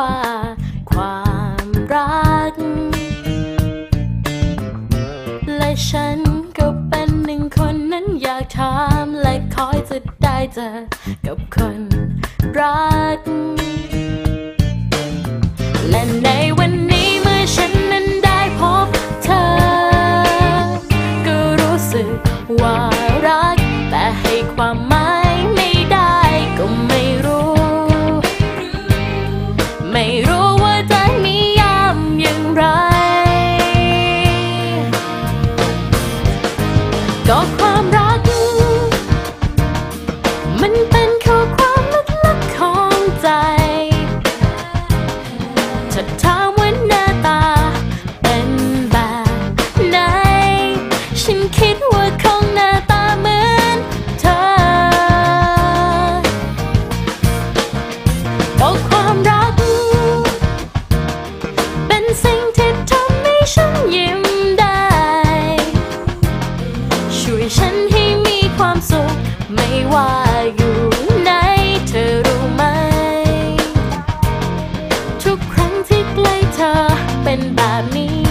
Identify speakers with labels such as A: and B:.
A: ่าความรัก และฉันก็เป็นหนึ่งคนนั้นอยากถามและคอยจะได้เจอกับคนรัก และในวันนี้เมื่อฉันนั้นได้พบเธอ ก็รู้สึกว่ารักแต่ให้ความ ก็ความรัก มันเป็นข้อความลึกลับของใจถ้าถามว่าหน้าตาเป็นแบบไหน ฉันคิดว่าเขาันให้มีความสุข ไม่ว่าอยู่ไหนเธอรู้ไหม ทุกครั้งที่ใกล้เธอเป็นแบบนี้